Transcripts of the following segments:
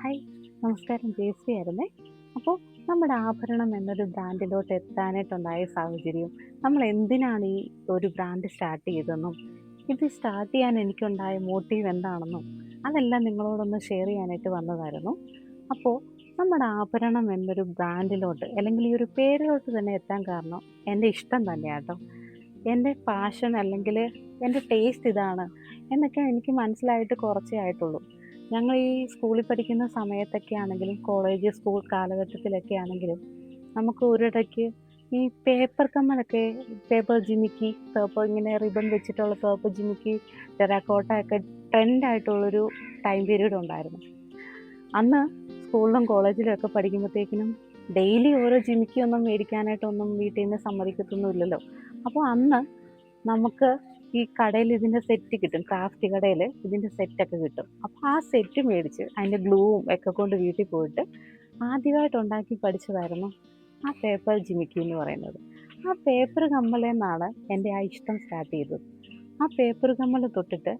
Hi നമസ്കാരം ജേസി ആയിരുന്നേ. അപ്പോൾ നമ്മുടെ ആഭരണം എന്നൊരു ബ്രാൻഡിലോട്ട് എത്താനായിട്ടുണ്ടായ സാഹചര്യം നമ്മൾ എന്തിനാണ് ഈ ഒരു ബ്രാൻഡ് സ്റ്റാർട്ട് ചെയ്തതെന്നും ഇത് സ്റ്റാർട്ട് ചെയ്യാൻ എനിക്കുണ്ടായ മോട്ടീവ് എന്താണെന്നും അതെല്ലാം നിങ്ങളോടൊന്ന് ഷെയർ ചെയ്യാനായിട്ട് വന്നതായിരുന്നു. അപ്പോൾ നമ്മുടെ ആഭരണം എന്നൊരു ബ്രാൻഡിലോട്ട് അല്ലെങ്കിൽ ഈ ഒരു പേരിലോട്ട് തന്നെ എത്താൻ കാരണം എന്റെ ഇഷ്ടം തന്നെയാട്ടോ എന്റെ പാഷൻ അല്ലെങ്കിൽ എന്റെ ടേസ്റ്റ് ഇതാണ് എന്നൊക്കെ എനിക്ക് മനസ്സിലായിട്ട് കുറച്ചേ ആയിട്ടുള്ളൂ. ഞങ്ങൾ ഈ സ്കൂളിൽ പഠിക്കുന്ന സമയത്തൊക്കെ ആണെങ്കിലും കോളേജ് സ്കൂൾ കാലഘട്ടത്തിലൊക്കെ ആണെങ്കിലും നമുക്ക് ഒരിടയ്ക്ക് ഈ പേപ്പർ കമ്മലൊക്കെ പേപ്പർ ജിമിക്കി പേപ്പർ ഇങ്ങനെ റിബൺ വെച്ചിട്ടുള്ള പേപ്പർ ജിമിക്കി ടെറാക്കോട്ട ഒക്കെ ട്രെൻഡായിട്ടുള്ളൊരു ടൈം പീരീഡ് ഉണ്ടായിരുന്നു. അന്ന് സ്കൂളിലും കോളേജിലും ഒക്കെ പഠിക്കുമ്പോഴത്തേക്കിനും ഡെയിലി ഓരോ ജിമിക്കി ഒന്നും മേടിക്കാനായിട്ടൊന്നും വീട്ടിൽ നിന്ന് സമ്മതിക്കത്തൊന്നുമില്ലല്ലോ. അപ്പോൾ അന്ന് നമുക്ക് ഈ കടയിൽ ഇതിന്റെ സെറ്റ് കിട്ടും ക്രാഫ്റ്റ് കടയിൽ ഇതിന്റെ സെറ്റൊക്കെ കിട്ടും. അപ്പോൾ ആ സെറ്റ് മേടിച്ച് അതിന്റെ ഗ്ലൂവും ഒക്കെ കൊണ്ട് വീട്ടിൽ പോയിട്ട് ആദ്യമായിട്ട് ഉണ്ടാക്കി പഠിച്ചതായിരുന്നു ആ പേപ്പർ ജിമിക്കി എന്ന് പറയുന്നത്. ആ പേപ്പർ കമ്മലിൽ നിന്നാണ് എന്റെ ആ ഇഷ്ടം സ്റ്റാർട്ട് ചെയ്തത്. ആ പേപ്പർ കമ്മൽ തൊട്ടിട്ട്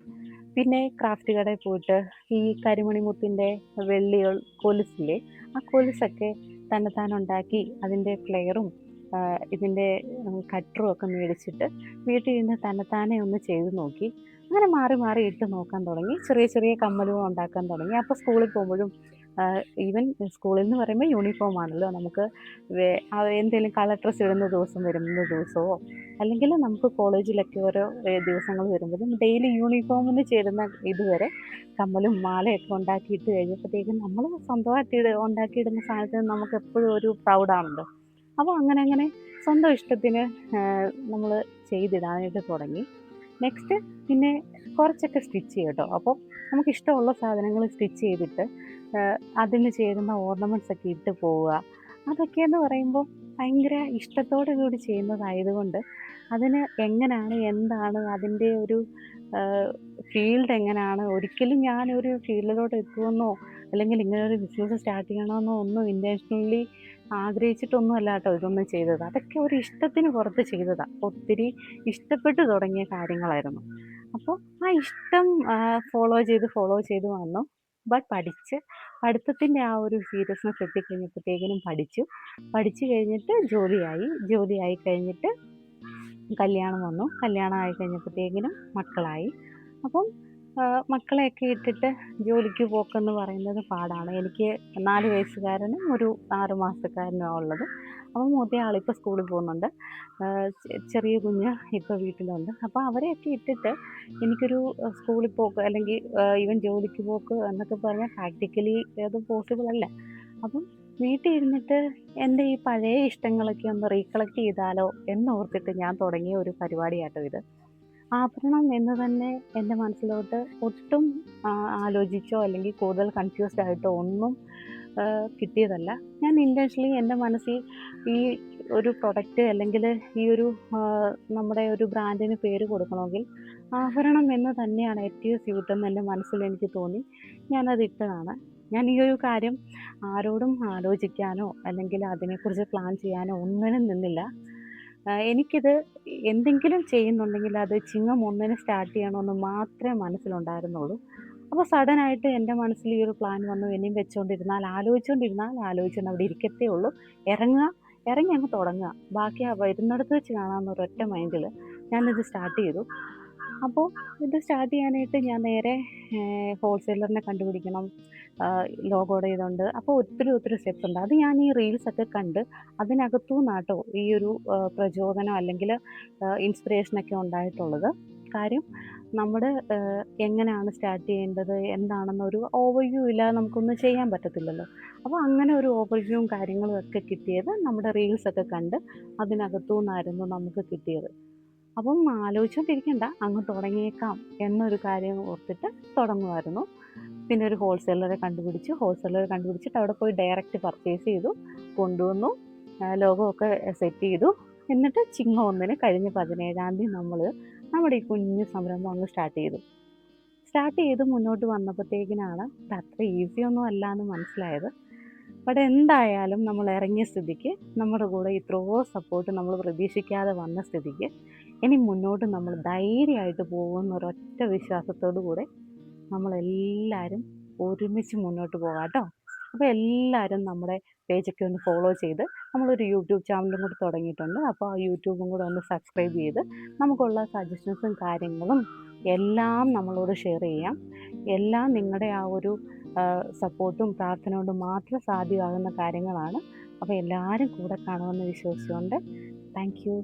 പിന്നെ ക്രാഫ്റ്റ് കടയിൽ പോയിട്ട് ഈ കരിമണിമുത്തിന്റെ വെള്ളികൾ കൊലുസില്ലേ ആ കൊലുസൊക്കെ തന്നെത്താൻ ഉണ്ടാക്കി അതിന്റെ ഫ്ലെയറും ഇതിന്റെ കട്ടറും ഒക്കെ മേടിച്ചിട്ട് വീട്ടിൽ ഇരുന്ന് തന്നെത്താനെ ഒന്ന് ചെയ്ത് നോക്കി. അങ്ങനെ മാറി മാറി ഇട്ട് നോക്കാൻ തുടങ്ങി. ചെറിയ ചെറിയ കമ്മലും ഉണ്ടാക്കാൻ തുടങ്ങി. അപ്പോൾ സ്കൂളിൽ പോകുമ്പോഴും ഈവൻ സ്കൂളിൽ എന്ന് പറയുമ്പോൾ യൂണിഫോം ആണല്ലോ. നമുക്ക് എന്തെങ്കിലും കളർ ഡ്രസ്സ് ഇടുന്ന ദിവസം വരുന്ന ദിവസമോ അല്ലെങ്കിൽ നമുക്ക് കോളേജിലൊക്കെ ഓരോ ദിവസങ്ങൾ വരുമ്പോഴും ഡെയിലി യൂണിഫോമിന് ചേരുന്ന ഇതുവരെ കമ്മലും മാലയൊക്കെ ഉണ്ടാക്കിയിട്ട് കഴിഞ്ഞപ്പോഴത്തേക്കും നമ്മൾ സ്വന്തമായിട്ട് ഉണ്ടാക്കിയിടുന്ന സാധനത്തിന് നമുക്ക് എപ്പോഴും ഒരു പ്രൗഡാണല്ലോ. അപ്പോൾ അങ്ങനെ അങ്ങനെ സ്വന്തം ഇഷ്ടത്തിന് നമ്മൾ ചെയ്തിടാനായിട്ട് തുടങ്ങി. നെക്സ്റ്റ് പിന്നെ കുറച്ചൊക്കെ സ്റ്റിച്ച് ചെയ്യട്ടോ. അപ്പോൾ നമുക്ക് ഇഷ്ടമുള്ള സാധനങ്ങൾ സ്റ്റിച്ച് ചെയ്തിട്ട് അതിന് ചേരുന്ന ഓർണമെന്റ്സ് ഒക്കെ ഇട്ട് പോവുക. അതൊക്കെയെന്ന് പറയുമ്പോൾ ഭയങ്കര ഇഷ്ടത്തോടു കൂടി ചെയ്യുന്നതായതുകൊണ്ട് അതിന് എങ്ങനെയാണ് എന്താണ് അതിന്റെ ഒരു ഫീൽഡ് എങ്ങനെയാണ് ഒരിക്കലും ഞാനൊരു ഫീൽഡിലോട്ട് എത്തുമെന്നോ അല്ലെങ്കിൽ ഇങ്ങനെ ഒരു ബിസിനസ് സ്റ്റാർട്ട് ചെയ്യണമെന്നോ ഒന്നും ഇന്റൻഷനലി ആഗ്രഹിച്ചിട്ടൊന്നും അല്ല കേട്ടോ ഇതൊന്നും ചെയ്തത്. അതൊക്കെ ഒരു ഇഷ്ടത്തിന് പുറത്ത് ചെയ്തതാണ് ഒത്തിരി ഇഷ്ടപ്പെട്ട് തുടങ്ങിയ കാര്യങ്ങളായിരുന്നു. അപ്പോൾ ആ ഇഷ്ടം ഫോളോ ചെയ്ത് ഫോളോ ചെയ്ത് വന്നു. ബട്ട് പഠിച്ച് പഠിത്തത്തിന്റെ ആ ഒരു സീരിയസ്നെസ് എത്തിക്കഴിഞ്ഞപ്പോഴത്തേക്കിനും പഠിച്ചു. പഠിച്ചു കഴിഞ്ഞിട്ട് ജോലിയായി. ജോലിയായി കഴിഞ്ഞിട്ട് കല്യാണം വന്നു. കല്യാണം ആയി കഴിഞ്ഞപ്പോഴത്തേക്കിനും മക്കളായി. അപ്പം മക്കളെയൊക്കെ ഇട്ടിട്ട് ജോലിക്ക് പോക്കെന്ന് പറയുന്നത് പാടാണ്. എനിക്ക് നാല് വയസ്സുകാരനും ഒരു ആറ് മാസക്കാരനും ഉള്ളത്. അപ്പോൾ മൂത്ത ആളിപ്പോൾ സ്കൂളിൽ പോകുന്നുണ്ട്. ചെറിയ കുഞ്ഞ് ഇപ്പോൾ വീട്ടിലുണ്ട്. അപ്പോൾ അവരെയൊക്കെ ഇട്ടിട്ട് എനിക്കൊരു സ്കൂളിൽ പോക്ക് അല്ലെങ്കിൽ ഈവൻ ജോലിക്ക് പോക്ക് എന്നൊക്കെ പറഞ്ഞാൽ പ്രാക്ടിക്കലി അത് പോസിബിൾ അല്ല. അപ്പം വീട്ടിൽ ഇരുന്നിട്ട് എന്റെ ഈ പഴയ ഇഷ്ടങ്ങളൊക്കെ ഒന്ന് റീകളക്ട് ചെയ്താലോ എന്നോർത്തിട്ട് ഞാൻ തുടങ്ങിയ ഒരു പരിപാടിയാട്ടോ ഇത്. ആഭരണം എന്ന് തന്നെ എന്റെ മനസ്സിലോട്ട് ഒട്ടും ആലോചിച്ചോ അല്ലെങ്കിൽ കൂടുതൽ കൺഫ്യൂസ്ഡ് ആയിട്ടോ ഒന്നും കിട്ടിയതല്ല. ഞാൻ ഇന്റൻഷനലി എന്റെ മനസ്സിൽ ഈ ഒരു പ്രൊഡക്റ്റ് അല്ലെങ്കിൽ ഈ ഒരു നമ്മുടെ ഒരു ബ്രാൻഡിന് പേര് കൊടുക്കണമെങ്കിൽ ആഭരണം എന്ന് തന്നെയാണ് ഏറ്റവും സ്യൂട്ട് എന്ന് എന്റെ മനസ്സിൽ എനിക്ക് തോന്നി. ഞാനത് ഇട്ടതാണ്. ഞാൻ ഈ ഒരു കാര്യം ആരോടും ആലോചിക്കാനോ അല്ലെങ്കിൽ അതിനെക്കുറിച്ച് പ്ലാൻ ചെയ്യാനോ ഒന്നിനും നിന്നില്ല. എനിക്കിത് എന്തെങ്കിലും ചെയ്യുന്നുണ്ടെങ്കിൽ അത് ചിങ്ങം ഒന്നിന് സ്റ്റാർട്ട് ചെയ്യണമെന്ന് മാത്രമേ മനസ്സിലുണ്ടായിരുന്നുള്ളൂ. അപ്പോൾ സഡനായിട്ട് എന്റെ മനസ്സിൽ ഈ ഒരു പ്ലാൻ വന്നു. ഇനിയും വെച്ചുകൊണ്ടിരുന്നാൽ ആലോചിച്ചുകൊണ്ടിരുന്നാൽ ആലോചിച്ചുകൊണ്ട് അവിടെ ഇരിക്കത്തേ ഉള്ളൂ ഇറങ്ങുക ഇറങ്ങി അങ്ങ് തുടങ്ങുക. ബാക്കി ആ വരുന്നിടത്ത് വെച്ച് കാണാമെന്നൊരൊറ്റ മൈൻഡിൽ ഞാനിത് സ്റ്റാർട്ട് ചെയ്തു. അപ്പോൾ ഇത് സ്റ്റാർട്ട് ചെയ്യാനായിട്ട് ഞാൻ നേരെ ഹോൾസെയിലറിനെ കണ്ടുപിടിക്കണം. ലോഗോടെ ഇതുണ്ട് അപ്പോൾ ഒത്തിരി ഒത്തിരി സ്റ്റെപ്സ് ഉണ്ട്. അത് ഞാൻ ഈ റീൽസൊക്കെ കണ്ട് അതിനകത്തു നിന്നാട്ടോ ഈ ഒരു പ്രചോദനം അല്ലെങ്കിൽ ഇൻസ്പിറേഷനൊക്കെ ഉണ്ടായിട്ടുള്ളത്. കാര്യം നമ്മുടെ എങ്ങനെയാണ് സ്റ്റാർട്ട് ചെയ്യേണ്ടത് എന്താണെന്നൊരു ഓവർവ്യൂ ഇല്ലാതെ നമുക്കൊന്നും ചെയ്യാൻ പറ്റത്തില്ലല്ലോ. അപ്പോൾ അങ്ങനെ ഒരു ഓവർവ്യൂവും കാര്യങ്ങളും ഒക്കെ കിട്ടിയത് നമ്മുടെ റീൽസൊക്കെ കണ്ട് അതിനകത്തു നിന്നായിരുന്നു നമുക്ക് കിട്ടിയത്. അപ്പം ആലോചിച്ചുകൊണ്ടിരിക്കേണ്ട അങ്ങ് തുടങ്ങിയേക്കാം എന്നൊരു കാര്യം ഓർത്തിട്ട് തുടങ്ങുമായിരുന്നു. പിന്നെ ഒരു ഹോൾസെയിലറെ കണ്ടുപിടിച്ച്. ഹോൾസെയിലറെ കണ്ടുപിടിച്ചിട്ട് അവിടെ പോയി ഡയറക്റ്റ് പർച്ചേസ് ചെയ്തു കൊണ്ടുവന്നു ലോഗമൊക്കെ സെറ്റ് ചെയ്തു. എന്നിട്ട് ചിങ്ങ ഒന്നിന് കഴിഞ്ഞ പതിനേഴാം തീയതി നമ്മൾ നമ്മുടെ ഈ കുഞ്ഞു സംരംഭം അങ്ങ് സ്റ്റാർട്ട് ചെയ്തു. സ്റ്റാർട്ട് ചെയ്ത് മുന്നോട്ട് വന്നപ്പോഴത്തേക്കിനാണ് അത് അത്ര ഈസി ഒന്നും അല്ല എന്ന് മനസ്സിലായത്. ബട്ട് എന്തായാലും നമ്മൾ ഇറങ്ങിയ സ്ഥിതിക്ക് നമ്മുടെ കൂടെ ഇത്രയോ സപ്പോർട്ട് നമ്മൾ പ്രതീക്ഷിക്കാതെ വന്ന സ്ഥിതിക്ക് ഇനി മുന്നോട്ട് നമ്മൾ ധൈര്യമായിട്ട് പോകുന്ന ഒരൊറ്റ വിശ്വാസത്തോടു കൂടെ നമ്മളെല്ലാവരും ഒരുമിച്ച് മുന്നോട്ട് പോകാം കേട്ടോ. അപ്പോൾ എല്ലാവരും നമ്മുടെ പേജൊക്കെ ഒന്ന് ഫോളോ ചെയ്ത് നമ്മളൊരു യൂട്യൂബ് ചാനലും കൂടി തുടങ്ങിയിട്ടുണ്ട്. അപ്പോൾ ആ യൂട്യൂബും കൂടെ ഒന്ന് സബ്സ്ക്രൈബ് ചെയ്ത് നമുക്കുള്ള സജഷൻസും കാര്യങ്ങളും എല്ലാം നമ്മളോട് ഷെയർ ചെയ്യാം. എല്ലാം നിങ്ങളുടെ ആ ഒരു സപ്പോർട്ടും പ്രാർത്ഥന കൊണ്ട് മാത്രം സാധ്യമാകുന്ന കാര്യങ്ങളാണ്. അപ്പോൾ എല്ലാവരും കൂടെ കാണുമെന്ന് വിശ്വസിച്ചുകൊണ്ട് താങ്ക് യു.